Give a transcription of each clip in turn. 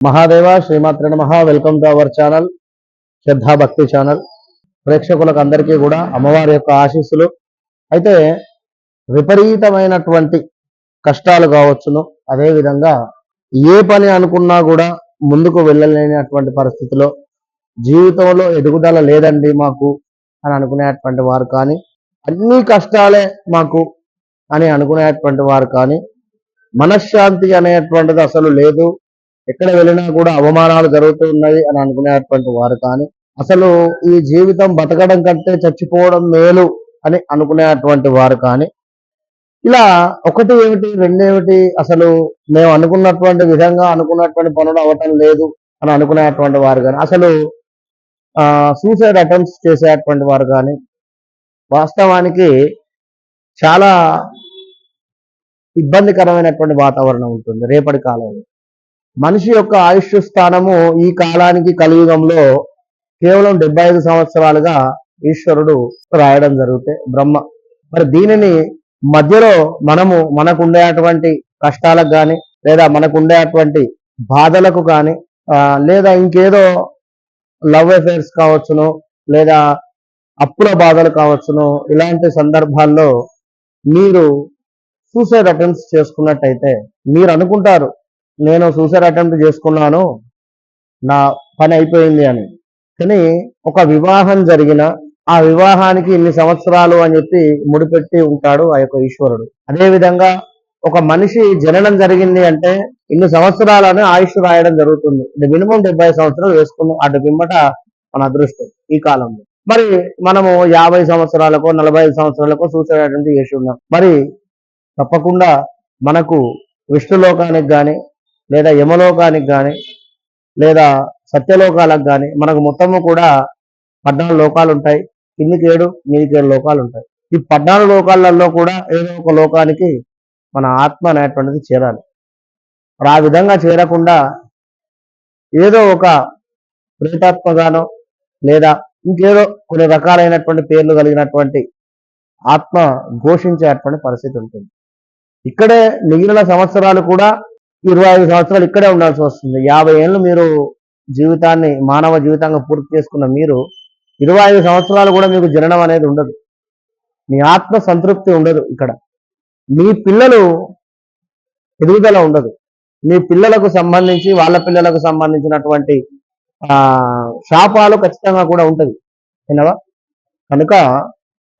మహాదేవ శ్రీమాత్ర నమః. Welcome to our channel Shraddha Bhakti channel ప్రేక్షకులకు అందరికీ కూడా అమ్మవారి యొక్క ఆశీస్సులు. అయితే విపరీతమైనటువంటి కష్టాలు కావచ్చును. అదేవిధంగా ఏ పని అనుకున్నా కూడా ముందుకు వెళ్ళలేనటువంటి పరిస్థితిలో జీవితంలో ఎదుగుదల లేదండి మాకు అని అనుకునేటువంటి వారు కానీ అన్ని కష్టాలే మాకు అని అనుకునేటువంటి వారు కానీ మనశ్శాంతి అనేటువంటిది అసలు లేదు. ఎక్కడ వెళ్ళినా కూడా అవమానాలు జరుగుతున్నాయి అని అనుకునేటువంటి వారు కానీ అసలు ఈ జీవితం బతకడం కంటే చచ్చిపోవడం మేలు అని అనుకునేటువంటి వారు కానీ ఇలా ఒకటి ఏమిటి రెండేమిటి అసలు మేము అనుకున్నటువంటి విధంగా అనుకున్నటువంటి పనులు అవ్వటం లేదు అని అనుకునేటువంటి వారు కానీ అసలు సూసైడ్ అటెంప్ట్స్ చేసేటువంటి వారు కానీ వాస్తవానికి చాలా ఇబ్బందికరమైనటువంటి వాతావరణం ఉంటుంది రేపటి కాలంలో. మనిషి యొక్క ఆయుష్ స్థానము ఈ కాలానికి కలియుగంలో కేవలం డెబ్బై ఐదు సంవత్సరాలుగా ఈశ్వరుడు రాయడం జరిగితే బ్రహ్మ. మరి దీనిని మధ్యలో మనము మనకుండేటువంటి కష్టాలకు కానీ లేదా మనకుండేటువంటి బాధలకు కానీ లేదా ఇంకేదో లవ్ అఫేర్స్ కావచ్చును లేదా అప్పుల బాధలు కావచ్చును ఇలాంటి సందర్భాల్లో మీరు సూసైడ్ అటెంప్ట్స్ చేసుకున్నట్టయితే మీరు అనుకుంటారు నేను సూసైడ్ అటెంప్ట్ చేసుకున్నాను నా పని అయిపోయింది అని. కానీ ఒక వివాహం జరిగిన ఆ వివాహానికి ఇన్ని సంవత్సరాలు అని చెప్పి ముడిపెట్టి ఉంటాడు ఆ యొక్క ఈశ్వరుడు. అదేవిధంగా ఒక మనిషి జననం జరిగింది అంటే ఇన్ని సంవత్సరాలని ఆయుష్ రాయడం జరుగుతుంది. మినిమం డెబ్బై సంవత్సరాలు వేసుకున్నాం. అటు పిమ్మట మన అదృష్టం ఈ కాలంలో. మరి మనము యాభై సంవత్సరాలకు నలభై ఐదు సంవత్సరాలకు సూసైడ్ అటెంప్ట్ చేసి ఉన్నాం. మరి తప్పకుండా మనకు విష్ణులోకానికి కానీ లేదా యమలోకానికి కానీ లేదా సత్యలోకాలకు కానీ మనకు మొత్తము కూడా పద్నాలుగు లోకాలు ఉంటాయి కిందికి ఏడు మీదికి ఏడు లోకాలు ఉంటాయి ఈ పద్నాలుగు లోకాలలో కూడా ఏదో ఒక లోకానికి మన ఆత్మ అనేటువంటిది చేరాలి. ఆ విధంగా చేరకుండా ఏదో ఒక ప్రేతాత్మగానో లేదా ఇంకేదో కొన్ని రకాలైనటువంటి పేర్లు కలిగినటువంటి ఆత్మ ఘోషించేటువంటి పరిస్థితి ఉంటుంది. ఇక్కడే మిగిలిన సంవత్సరాలు కూడా ఇరవై ఐదు సంవత్సరాలు ఇక్కడే ఉండాల్సి వస్తుంది. యాభై ఏళ్ళు మీరు జీవితాన్ని మానవ జీవితంగా పూర్తి చేసుకున్న మీరు ఇరవై ఐదు సంవత్సరాలు కూడా మీకు జననం అనేది ఉండదు. మీ ఆత్మ సంతృప్తి ఉండదు ఇక్కడ. మీ పిల్లలు ఎదుగుదల ఉండదు. మీ పిల్లలకు సంబంధించి వాళ్ళ పిల్లలకు సంబంధించినటువంటి ఆ శాపాలు ఖచ్చితంగా కూడా ఉంటుంది వినవా కనుక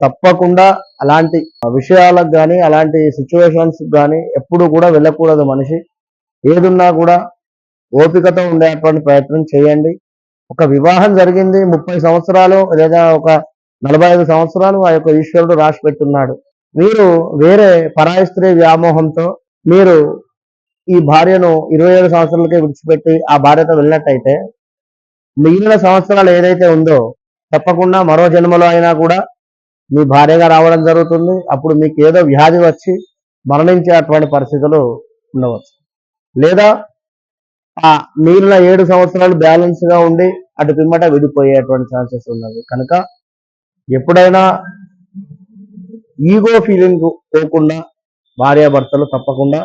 తప్పకుండా అలాంటి విషయాలకు కానీ అలాంటి సిచ్యువేషన్స్ కానీ ఎప్పుడు కూడా వెళ్ళకూడదు మనిషి. ఏదున్నా కూడా ఓపికతో ఉండేటువంటి ప్రయత్నం చేయండి. ఒక వివాహం జరిగింది ముప్పై సంవత్సరాలు లేదా ఒక నలభై ఐదు సంవత్సరాలు ఆ యొక్క ఈశ్వరుడు రాసి పెట్టున్నాడు. మీరు వేరే పరాయి స్త్రీ వ్యామోహంతో మీరు ఈ భార్యను ఇరవై ఏడు సంవత్సరాలకే విడిచిపెట్టి ఆ భార్యతో వెళ్ళినట్టయితే మిగిలిన సంవత్సరాలు ఏదైతే ఉందో తప్పకుండా మరో జన్మలో అయినా కూడా మీ భార్యగా రావడం జరుగుతుంది. అప్పుడు మీకు ఏదో వ్యాధి వచ్చి మరణించేటువంటి పరిస్థితులు ఉండవచ్చు. లేదా ఆ మిగిలిన ఏడు సంవత్సరాలు బ్యాలెన్స్గా ఉండి అటు పిమ్మట విడిపోయేటువంటి ఛాన్సెస్ ఉన్నది కనుక ఎప్పుడైనా ఈగో ఫీలింగ్ పోకుండా భార్యాభర్తలు తప్పకుండా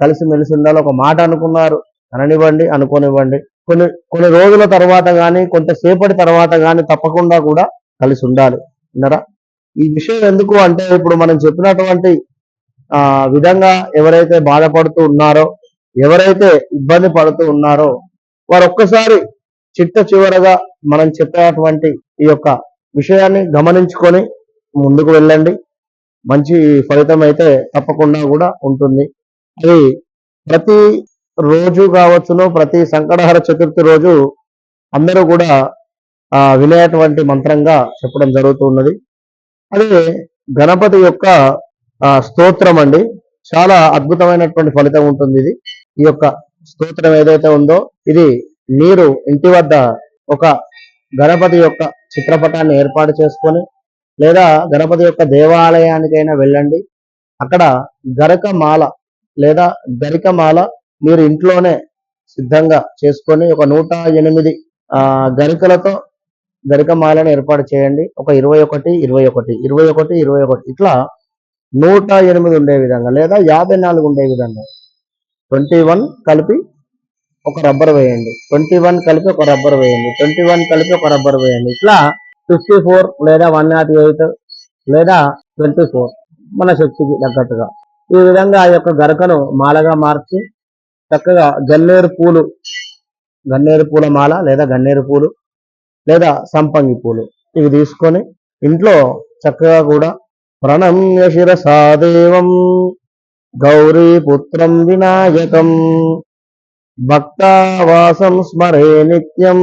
కలిసిమెలిసి ఉండాలి. ఒక మాట అనుకున్నారు అననివ్వండి అనుకోనివ్వండి. కొన్ని కొన్ని రోజుల తర్వాత కానీ కొంతసేపటి తర్వాత కానీ తప్పకుండా కూడా కలిసి ఉండాలి. విన్నారా? ఈ విషయం ఎందుకు అంటే ఇప్పుడు మనం చెప్పినటువంటి ఆ విధంగా ఎవరైతే బాధపడుతూ ఉన్నారో ఎవరైతే ఇబ్బంది పడుతూ ఉన్నారో వారు ఒక్కసారి చిట్ట చివరగా మనం చెప్పేటువంటి ఈ యొక్క విషయాన్ని గమనించుకొని ముందుకు వెళ్ళండి. మంచి ఫలితం అయితే తప్పకుండా కూడా ఉంటుంది. అది ప్రతి రోజు కావచ్చును ప్రతి సంకటహర చతుర్థి రోజు అందరూ కూడా ఆ వినేటువంటి మంత్రంగా చెప్పడం జరుగుతున్నది. అది గణపతి యొక్క స్తోత్రం అండి. చాలా అద్భుతమైనటువంటి ఫలితం ఉంటుంది ఇది. ఈ యొక్క స్తోత్రం ఏదైతే ఉందో ఇది మీరు ఇంటి వద్ద ఒక గణపతి యొక్క చిత్రపటాన్ని ఏర్పాటు చేసుకొని లేదా గణపతి యొక్క దేవాలయానికైనా వెళ్ళండి. అక్కడ గరకమాల లేదా గరికమాల మీరు ఇంట్లోనే సిద్ధంగా చేసుకొని ఒక నూట ఎనిమిది ఆ గరికలతో గరికమాలను ఏర్పాటు చేయండి. ఒక ఇరవై ఒకటి ఇరవై ఒకటి ఇరవై ఒకటి ఇరవై ఒకటి. ఇట్లా నూట ఎనిమిది ఉండే విధంగా లేదా యాభై నాలుగు ఉండే విధంగా. ట్వంటీ వన్ కలిపి ఒక రబ్బర్ వేయండి. ట్వంటీ వన్ కలిపి ఒక రబ్బర్ వేయండి. ట్వంటీ వన్ కలిపి ఒక రబ్బర్ వేయండి. ఇట్లా ఫిఫ్టీ ఫోర్ లేదా వన్ నాట్ ఎయిట్ లేదా ట్వంటీ ఫోర్ మన శక్తికి తగ్గట్టుగా. ఈ విధంగా ఆ యొక్క గరకను మాలగా మార్చి చక్కగా గన్నేరు పూలు గన్నేరు పూల మాల లేదా గన్నేరు పూలు లేదా సంపంగి పూలు ఇవి తీసుకొని ఇంట్లో చక్కగా కూడా ప్రణమ్య శిరసాదేవం గౌరీపుత్రం వినాయకం భక్తావాసం స్మరే నిత్యం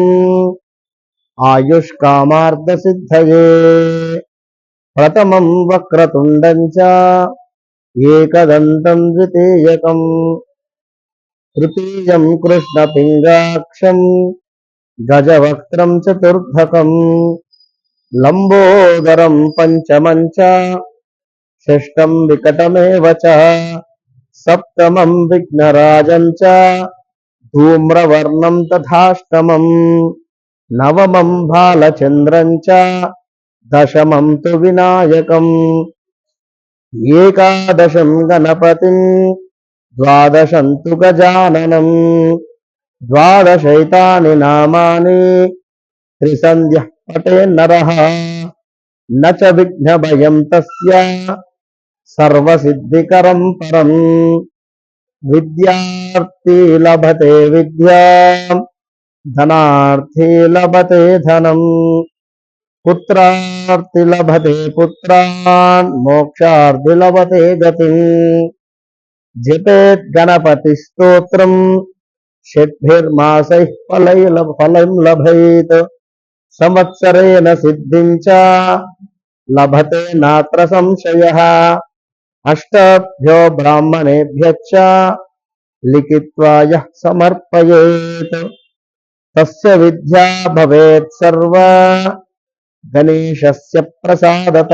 ఆయుష్కామార్థ సిద్ధయే ప్రథమం వక్రతుండం చ ఏకదంతం ద్వితీయకం తృతీయం కృష్ణపింగాక్షం గజవక్త్రం చతుర్థకం లంబోదరం పంచమం చ షష్టం వికటమేవ చ సప్తమం విఘ్నరాజం చ ధూమ్రవర్ణం తథాష్టమం నవమం బాలచంద్రం చ దశమం తు వినాయకం ఏకాదశం గణపతిం ద్వాదశం తు గజాననం ద్వాదశైతాని నామాని త్రిసంధ్య పటే నర న చ విఘ్నభయం తస్య సర్వసిద్ధికరం పరం విద్యార్థి లభతే విద్యా ధనార్థి లభతే ధనం పుత్రార్థి లభతే పుత్రాన్ మోక్షార్థి లభతే గతి జపేత్ గణపతి స్తోత్రం షడ్భిర్మాసైః ఫలై ఫలం లభైత్ సంవత్సరేణ సిద్ధించ లభతే నాత్ర సంశయ అష్టాభ్యో బ్రాహ్మణేభ్య లిఖిత్వా సమర్పయేత్ తస్య విద్యా భవేత్ సర్వ గణేశస్య ప్రసాదత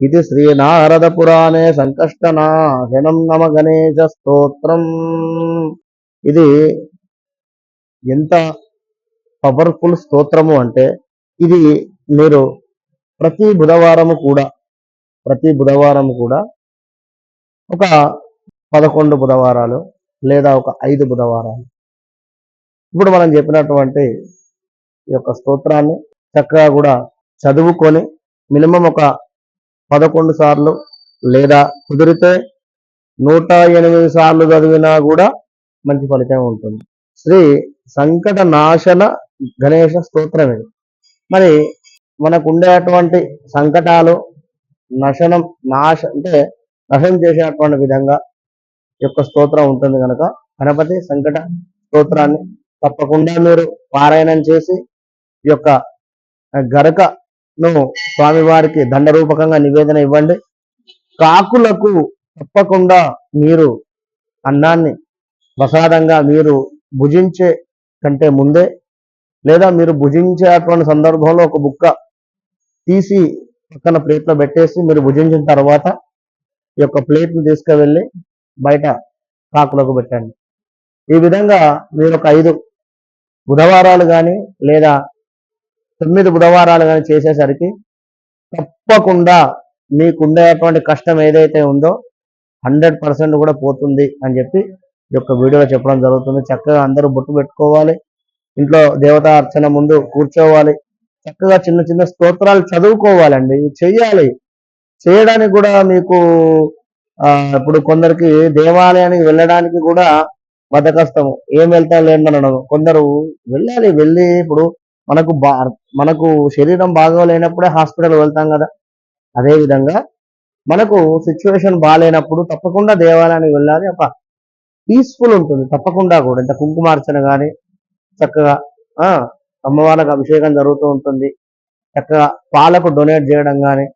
ఇది శ్రీనారద పురాణే సంకష్టనాశనం నమ గణేశ స్తోత్రం ఇది ఎంత పవర్ఫుల్ స్తోత్రము అంటే ఇది మీరు ప్రతి బుధవారము కూడా ప్రతి బుధవారం కూడా ఒక పదకొండు బుధవారాలు లేదా ఒక ఐదు బుధవారాలు. ఇప్పుడు మనం చెప్పినటువంటి ఈ యొక్క స్తోత్రాన్ని చక్కగా కూడా చదువుకొని మినిమం ఒక పదకొండు సార్లు లేదా కుదిరితే నూట ఎనిమిది సార్లు చదివినా కూడా మంచి ఫలితం ఉంటుంది. శ్రీ సంకట నాశన గణేష స్తోత్రం ఇది. మరి మనకు ఉండేటువంటి సంకటాలు నశనం నాశ అంటే నశనం చేసినటువంటి విధంగా యొక్క స్తోత్రం ఉంటుంది కనుక గణపతి సంకట స్తోత్రాన్ని తప్పకుండా మీరు పారాయణం చేసి ఈ యొక్క గరకను స్వామివారికి దండరూపకంగా నివేదన ఇవ్వండి. కాకులకు తప్పకుండా మీరు అన్నాన్ని ప్రసాదంగా మీరు భుజించే కంటే ముందే లేదా మీరు భుజించేటువంటి సందర్భంలో ఒక బుక్క తీసి పక్కన ప్లేట్లో పెట్టేసి మీరు భుజించిన తర్వాత ఈ యొక్క ప్లేట్ని తీసుకువెళ్ళి బయట కాకులకు పెట్టండి. ఈ విధంగా మీరు ఒక ఐదు బుధవారాలు కానీ లేదా తొమ్మిది బుధవారాలు కానీ చేసేసరికి తప్పకుండా మీకు ఉండేటువంటి కష్టం ఏదైతే ఉందో హండ్రెడ్ పర్సెంట్ కూడా పోతుంది అని చెప్పి ఈ యొక్క వీడియోలో చెప్పడం జరుగుతుంది. చక్కగా అందరూ బొట్టు పెట్టుకోవాలి. ఇంట్లో దేవతా అర్చన ముందు కూర్చోవాలి. చక్కగా చిన్న చిన్న స్తోత్రాలు చదువుకోవాలండి. చెయ్యాలి. చేయడానికి కూడా మీకు ఆ, ఇప్పుడు కొందరికి దేవాలయానికి వెళ్ళడానికి కూడా బద్దకష్టము. ఏం వెళ్తాం లేదనడం కొందరు వెళ్ళాలి వెళ్ళి ఇప్పుడు మనకు బా మనకు శరీరం బాగోలేనప్పుడే హాస్పిటల్ వెళ్తాం కదా. అదే విధంగా మనకు సిచ్యువేషన్ బాగాలేనప్పుడు తప్పకుండా దేవాలయానికి వెళ్ళాలి. ఒక పీస్ఫుల్ ఉంటుంది. తప్పకుండా కూడా. ఇంత కుంకుమార్చన కానీ చక్కగా ఆ అమ్మవారికి అభిషేకం జరుగుతూ ఉంటుంది. చక్కగా పాలకు డొనేట్ చేయడం కానీ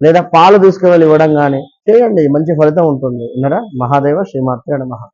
లేదా పాలు తీసుకువెళ్ళి ఇవ్వడం కానీ చేయండి. మంచి ఫలితం ఉంటుంది. విన్నరా మహాదేవ శ్రీమాత్రే మహా